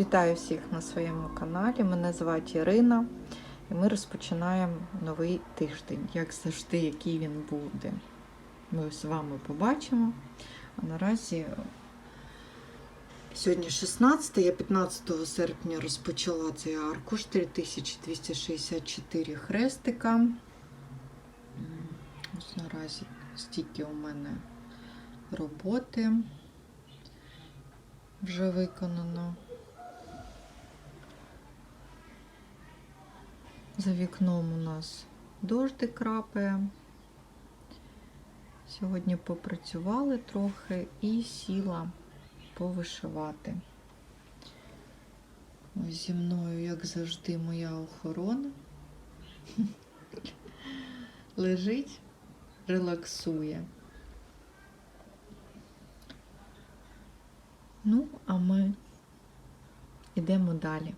Вітаю всіх на своєму каналі. Мене звати Ірина, і ми розпочинаємо новий тиждень. Як завжди, який він буде. Ми з вами побачимо. А наразі сьогодні 16, я 15 серпня розпочала цей аркуш 3264 хрестика. Ось наразі стільки у мене роботи вже виконано. За вікном у нас дождик крапає. Сьогодні попрацювали трохи і сіла повишивати. Ось зі мною, як завжди, моя охорона. Лежить, релаксує. Ну, а ми йдемо далі.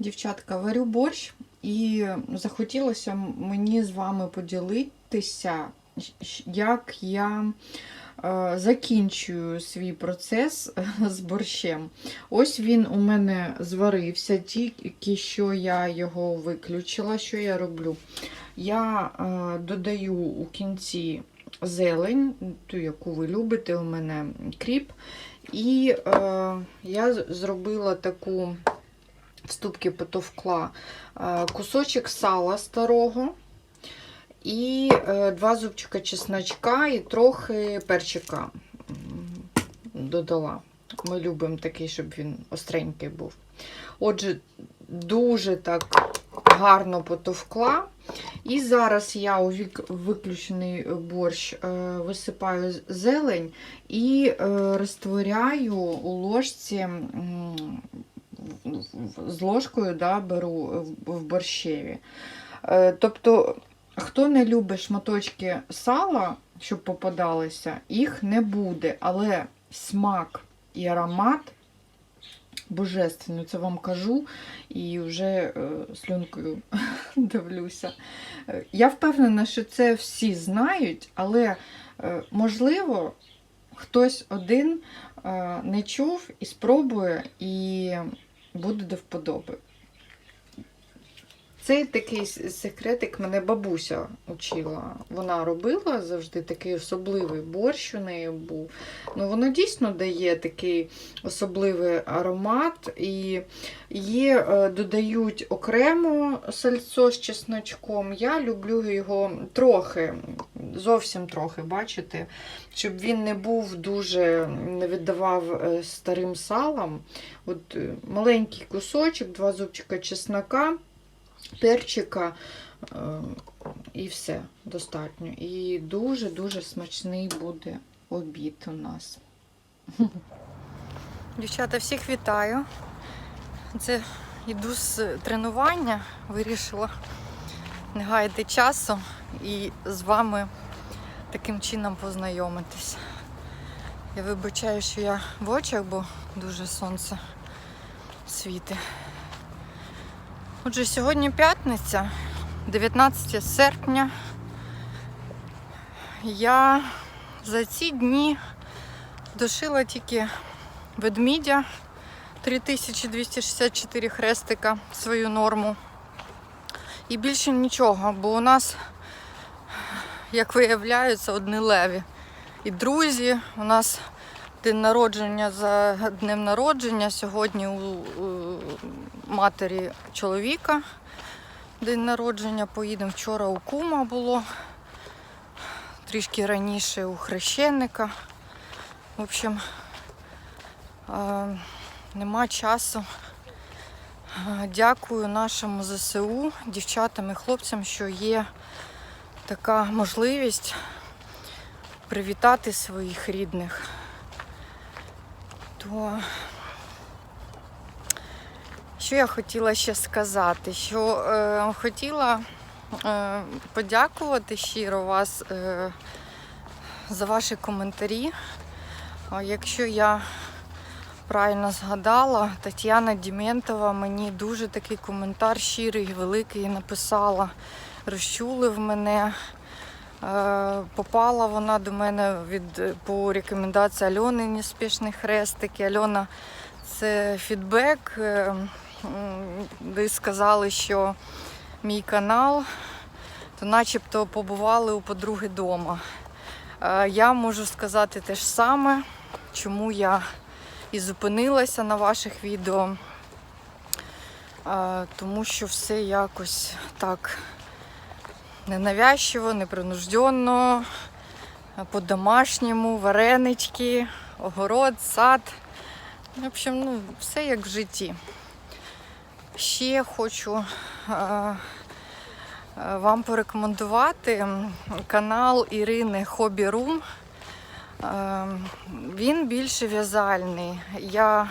Дівчатка, варю борщ і захотілося мені з вами поділитися, як я е, закінчую свій процес з борщем. Ось він у мене зварився, тільки що я його виключила. Що я роблю? Я е, додаю у кінці зелень, ту, яку ви любите, у мене кріп. І е, я зробила таку вступки потовкла е, кусочок сала старого, і е, два зубчика чесночка, і трохи перчика додала. Ми любимо такий, щоб він остренький був. Отже, дуже так гарно потовкла. І зараз я у виключений борщ е, висипаю зелень і розтворяю у ложці з ложкою да, беру в борщеві. Тобто, хто не любить шматочки сала, щоб попадалися, їх не буде. Але смак і аромат божественний, це вам кажу, і вже е, слюнкою дивлюся. Я впевнена, що це всі знають, але, е, можливо, хтось один е, не чув і спробує, і буде до вподоби. Цей такий секретик мене бабуся учила. Вона робила завжди такий особливий борщ у неї був. Ну, Воно дійсно дає такий особливий аромат. І є, додають окремо сальцо з чесночком. Я люблю його трохи, зовсім трохи, бачите, щоб він не був дуже, не віддавав старим салом. От Маленький кусочок, два зубчика чеснока перчика е, і все достатньо. І дуже-дуже смачний буде обід у нас. Дівчата, всіх вітаю. Це йду з тренування, вирішила не гаяти часу і з вами таким чином познайомитись. Я вибачаю, що я в очах, бо дуже сонце світить. Отже, сьогодні п'ятниця, 19 серпня. Я за ці дні дошила тільки ведмідя 3264 хрестика свою норму. І більше нічого, бо у нас, як виявляється, одні леві. І друзі, у нас день народження за днем народження. Сьогодні у матері чоловіка день народження. Поїдемо вчора у кума було, трішки раніше у хрещенника. В общем, нема часу. Дякую нашому ЗСУ, дівчатам і хлопцям, що є така можливість привітати своїх рідних. То що я хотіла ще сказати? Що е, хотіла е, подякувати щиро вас е, за ваші коментарі. Якщо я правильно згадала, Тетяна Діментова мені дуже такий коментар щирий, великий написала, розчулив мене. Е, попала вона до мене від по рекомендації Альони Неспішний хрестики. Альона це фідбек. Е, Ви сказали, що мій канал, то начебто побували у подруги вдома. Я можу сказати те ж саме, чому я і зупинилася на ваших відео. Е, Тому що все якось так ненавязчиво, непринужденно, по-домашньому, варенички, огород, сад. В общем, ну, все як в житті. Ще хочу е, е, вам порекомендувати канал Ірини Хобі Рум. Е, Він більше в'язальний. Я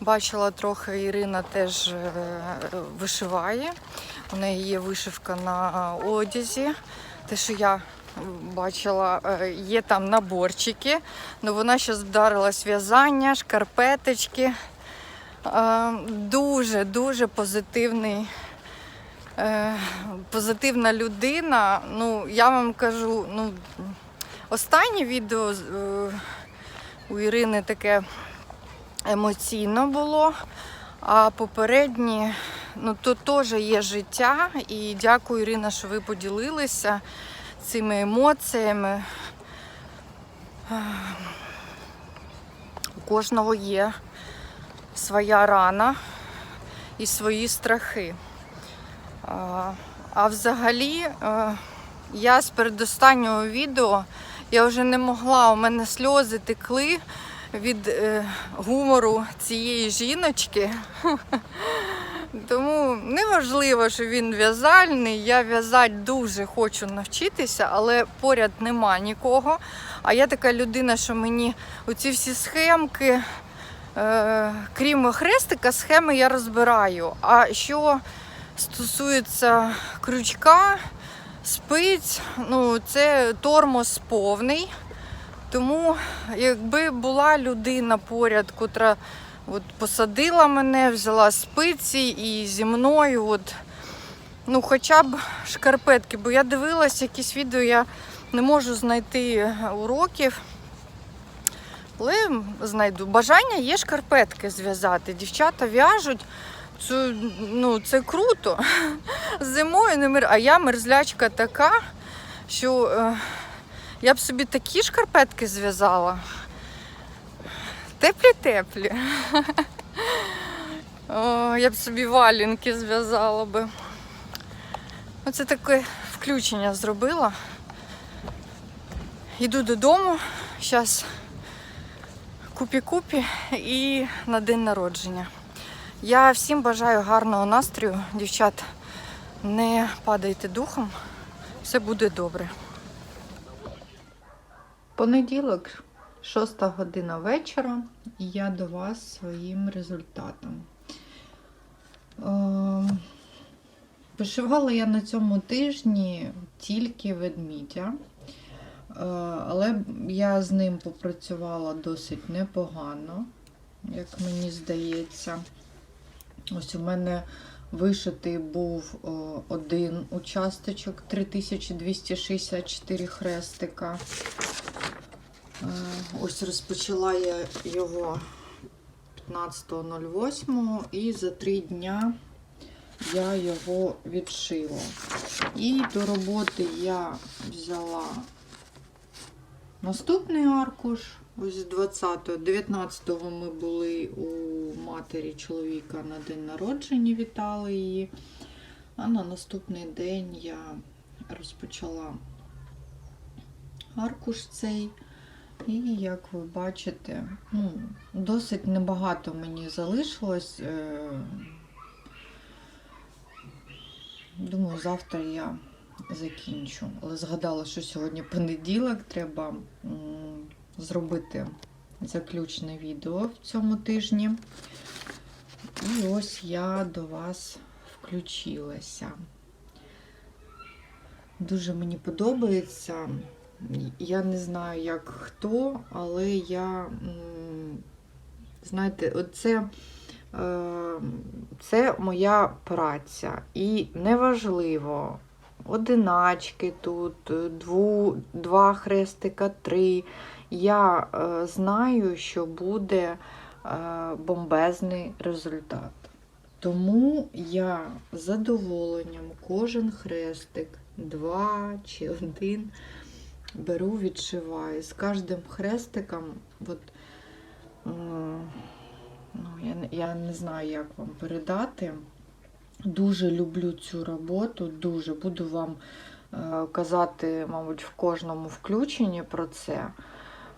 бачила трохи, Ірина теж е, вишиває. У неї є вишивка на одязі. Те, що я бачила, е, є там наборчики. Ну вона зараз вдарилась в'язання, шкарпеточки. Е, Дуже, дуже позитивний. е, Позитивна людина. Ну, я вам кажу, ну, останнє відео е, у Ірини таке емоційно було, а попередні, ну, то теж є життя. І дякую, Ірина, що ви поділилися цими емоціями. У кожного є своя рана і свої страхи. А, А взагалі, е, я з передостаннього відео я вже не могла, у мене сльози текли від е, гумору цієї жіночки. Тому неважливо, що він в'язальний. Я в'язати дуже хочу навчитися, але поряд нема нікого. А я така людина, що мені оці всі схемки, е, крім хрестика, схеми я розбираю. А що стосується крючка, спиць, ну це тормоз повний. Тому якби була людина поряд, котра от посадила мене, взяла спиці і зі мною, от, ну хоча б шкарпетки, бо я дивилась якісь відео, я не можу знайти уроків. Але знайду. Бажання є шкарпетки зв'язати. Дівчата в'яжуть. Це, ну, це круто. Зимою не мир. А я мерзлячка така, що е, я б собі такі шкарпетки зв'язала. Теплі-теплі. Я б собі валінки зв'язала би. Оце таке включення зробила. Йду додому. Зараз купі-купі і на день народження. Я всім бажаю гарного настрою, дівчат. Не падайте духом, все буде добре. Понеділок, 6 година вечора, і я до вас своїм результатом. Е, Вишивала я на цьому тижні тільки ведмідя, Е, але я з ним попрацювала досить непогано, як мені здається. Ось у мене вишитий був один участочок 3264 хрестика. Е, Ось розпочала я його 15.08 і за три дня я його відшила. І до роботи я взяла наступний аркуш. Ось з 20-го, 19-го ми були у матері чоловіка на день народження, вітали її. А на наступний день я розпочала аркуш цей. І як ви бачите, ну, досить небагато мені залишилось. Е, Думаю, завтра я закінчу. Але згадала, що сьогодні понеділок, треба зробити заключне відео в цьому тижні. І ось я до вас включилася. Дуже мені подобається. Я не знаю, як хто, але я, знаєте, оце е, це моя праця. І неважливо, одиначки тут, дву, два хрестика, три. Я е, знаю, що буде е, бомбезний результат. Тому я з задоволенням кожен хрестик, два чи один, беру, відшиваю. З кожним хрестиком, от, е, ну, я, я не знаю, як вам передати. Дуже люблю цю роботу, дуже буду вам е, казати, мабуть, в кожному включенні про це.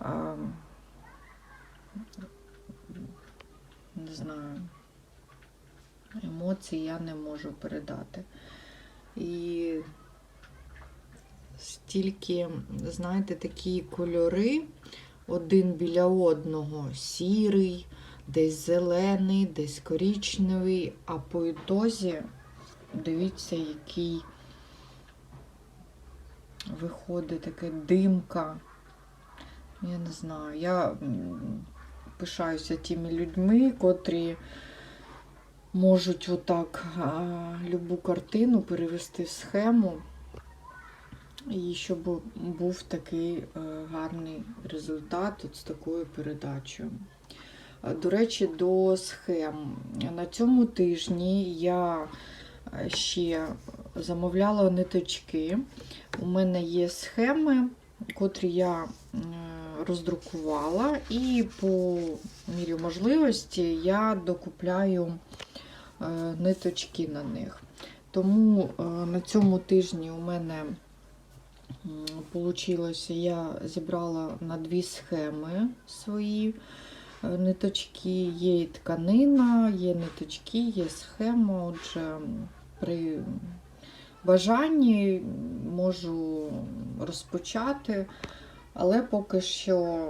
Е, не знаю. Емоції я не можу передати. І стільки, знаєте, такі кольори один біля одного сірий, десь зелений, десь коричневий, а по ітозі дивіться, який виходить така димка. Я не знаю. Я пишаюся тими людьми, котрі можуть отак а, любу картину перевести в схему, і щоб був такий е, гарний результат от з такою передачею. Е, До речі, до схем. На цьому тижні я е, ще замовляла ниточки. У мене є схеми, котрі я роздрукувала, і по мірі можливості я докупляю ниточки на них. Тому на цьому тижні у мене вийшло, я зібрала на дві схеми свої е, ниточки. Є і тканина, є ниточки, є схема. Отже, при бажанні можу розпочати, але поки що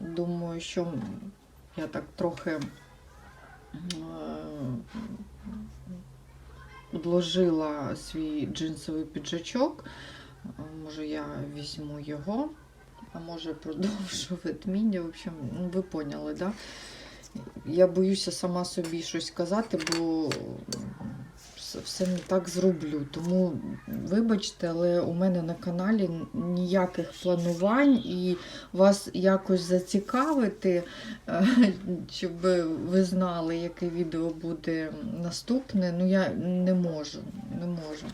думаю, що я так трохи е, odложила свій джинсовий піджачок. Може, я візьму його, а може продовжу ведмідя. В общем, ну, ви поняли, да? Я боюся сама собі щось казати, бо все- не так зроблю. Тому, вибачте, але у мене на каналі ніяких планувань і вас якось зацікавити, щоб ви знали, яке відео буде наступне. Ну, я не можу, не можу.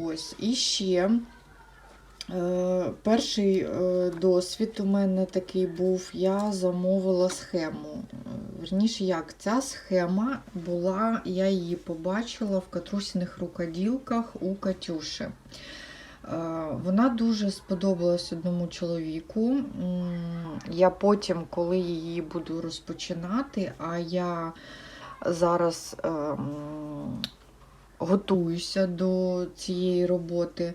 Ось. І ще е, перший е, досвід у мене такий був, я замовила схему. Е, Верніше, як ця схема була, я її побачила в катрусіних рукоділках у Катюші. Е, Вона дуже сподобалась одному чоловіку. Я потім, коли її буду розпочинати, а я зараз ем, готуюся до цієї роботи.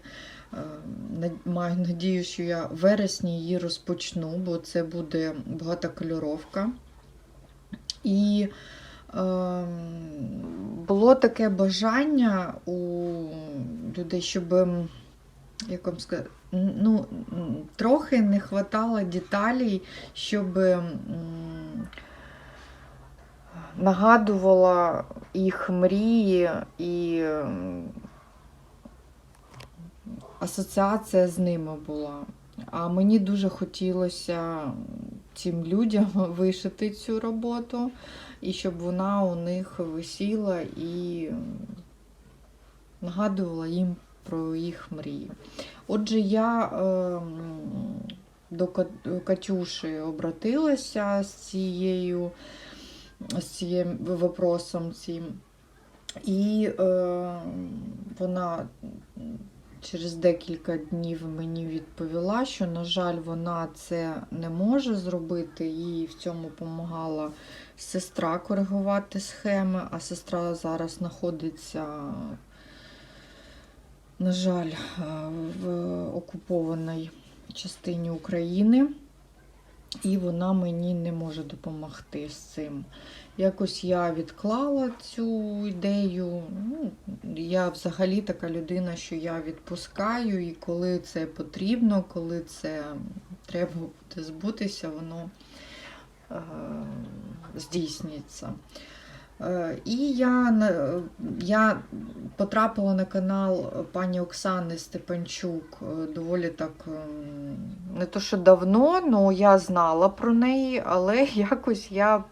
Е, Маю надію, що я в вересні її розпочну, бо це буде багатокольоровка. І ем, було таке бажання у людей, щоб, ем, як вам сказати, ну, трохи не вистачало деталей, щоб м, нагадувала їх мрії і асоціація з ними була. А мені дуже хотілося цим людям вишити цю роботу, і щоб вона у них висіла і нагадувала їм про їх мрії. Отже, я ем, до Кат- Катюші обратилася з цією з цим вопросом цим. І е, вона через декілька днів мені відповіла, що, на жаль, вона це не може зробити. Їй в цьому допомагала сестра коригувати схеми, а сестра зараз знаходиться, на жаль, е, в окупованій частині України. І вона мені не може допомогти з цим. Якось я відклала цю ідею. Ну, я взагалі така людина, що я відпускаю, і коли це потрібно, коли це треба буде збутися, воно е, здійснюється. Е, І я, я потрапила на канал пані Оксани Степанчук е, доволі так ем, не то, що давно, але я знала про неї, але якось я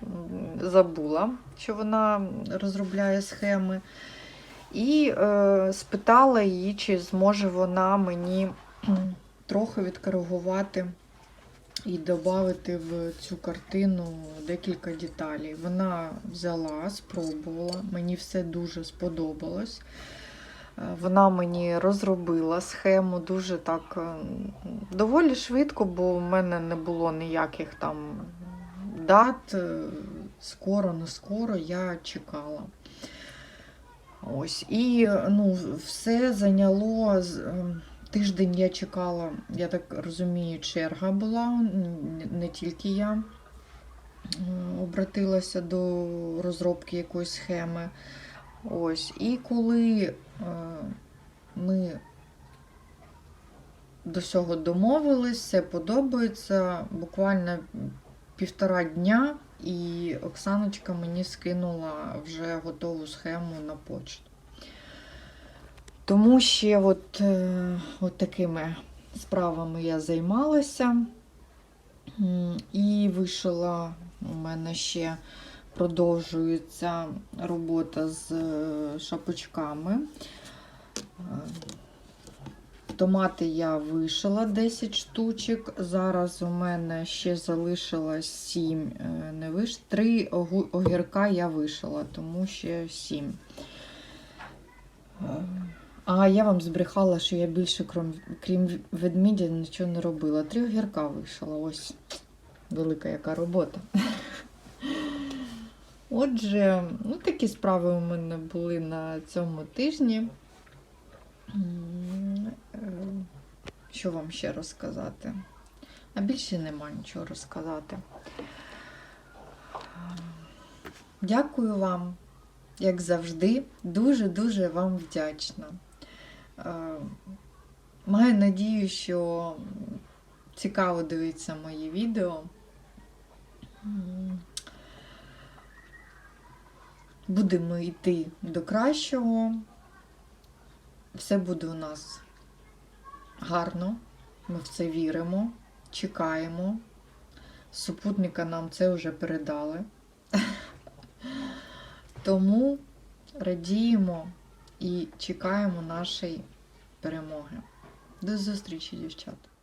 забула, що вона розробляє схеми. І е, спитала її, чи зможе вона мені трохи відкоригувати і додати в цю картину декілька деталей. Вона взяла, спробувала, мені все дуже сподобалось. Е, Вона мені розробила схему дуже так е, доволі швидко, бо в мене не було ніяких там дат. е, Скоро, не скоро я чекала. Ось. І ну, все зайняло. Тиждень я чекала, я так розумію, черга була, не тільки я е, обратилася до розробки якоїсь схеми. Ось. І коли е, ми до всього домовились, все подобається, буквально півтора дня, і Оксаночка мені скинула вже готову схему на почту. Тому ще от, е, от такими справами я займалася. І вишила у мене ще продовжується робота з е, шапочками. Е, Томати я вишила 10 штучок. Зараз у мене ще залишилось 7 е, не виш... 3 огірка я вишила, тому ще 7. А я вам збрехала, що я більше, крім, крім ведмідя, нічого не робила. Три огірка вишила. Ось велика яка робота. Отже, ну такі справи у мене були на цьому тижні. Е, Що вам ще розказати? А більше нема нічого розказати. Дякую вам, як завжди, дуже-дуже вам вдячна. Е, Маю надію, що цікаво дивитися мої відео. Будемо йти до кращого. Все буде у нас гарно. Ми в це віримо, чекаємо. Супутника нам це вже передали. Тому радіємо і чекаємо нашої перемоги. До зустрічі, дівчата!